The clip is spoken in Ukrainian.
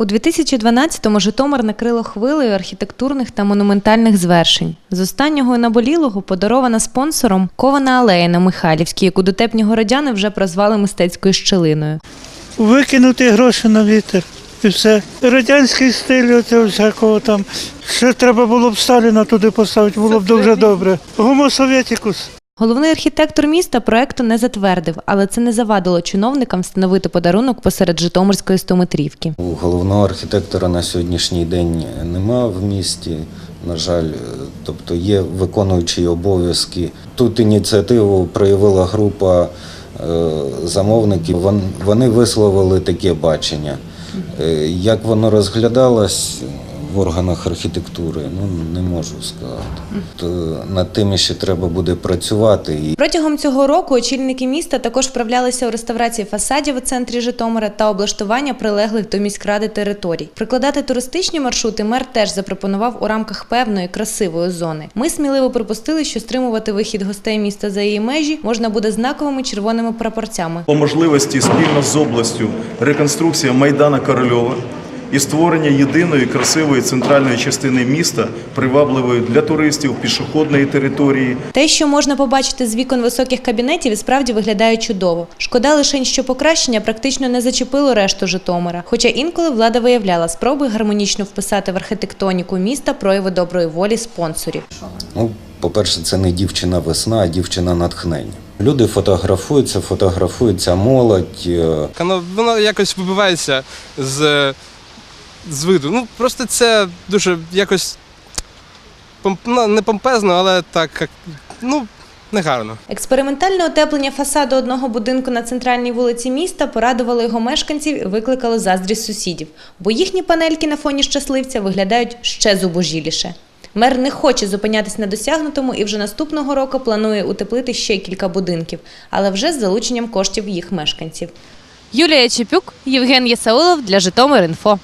У 2012-му Житомир накрило хвилею архітектурних та монументальних звершень. З останнього і наболілого подарована спонсором кована алея на Михайлівській, яку дотепні городяни вже прозвали мистецькою щелиною. Викинути гроші на вітер. І все. Радянський стиль оцього всякого там. Ще треба було б Сталіна туди поставити, було б дуже добре. Гомо Совєтікус. Головний архітектор міста проекту не затвердив, але це не завадило чиновникам встановити подарунок посеред Житомирської стометрівки. Головного архітектора на сьогоднішній день нема в місті. На жаль, тобто є виконуючі обов'язки. Тут ініціативу проявила група е, замовників. Вони висловили таке бачення. Е, Як воно розглядалось в органах архітектури, ну не можу сказати. То над тим ще треба буде працювати. Протягом цього року очільники міста також вправлялися у реставрації фасадів у центрі Житомира та облаштування прилеглих до міськради територій. Прикладати туристичні маршрути мер теж запропонував у рамках певної красивої зони. Ми сміливо припустили, що стримувати вихід гостей міста за її межі можна буде знаковими червоними прапорцями. По можливості спільно з областю реконструкція Майдана Корольова і створення єдиної красивої центральної частини міста, привабливої для туристів, пішохідної території, Те, що можна побачити з вікон високих кабінетів, і справді виглядає чудово. Шкода лише, що покращення практично не зачепило решту Житомира. Хоча інколи влада виявляла спроби гармонічно вписати в архітектоніку міста прояви доброї волі спонсорів. Ну, по-перше, це не дівчина весна, а дівчина натхнення. Люди фотографуються, фотографуються молодь. е, Воно, воно якось вибивається з, з виду. Ну, просто це дуже якось ну, не помпезно, але так, ну, негарно. Експериментальне утеплення фасаду одного будинку на центральній вулиці міста порадувало його мешканців і викликало заздрість сусідів, бо їхні панельки на фоні щасливця виглядають ще зубожіліше. Мер не хоче зупинятись на досягнутому і вже наступного року планує утеплити ще кілька будинків, але вже з залученням коштів їх мешканців. Юлія Чепюк, Євген Єсаулов для Житомир.Інфо.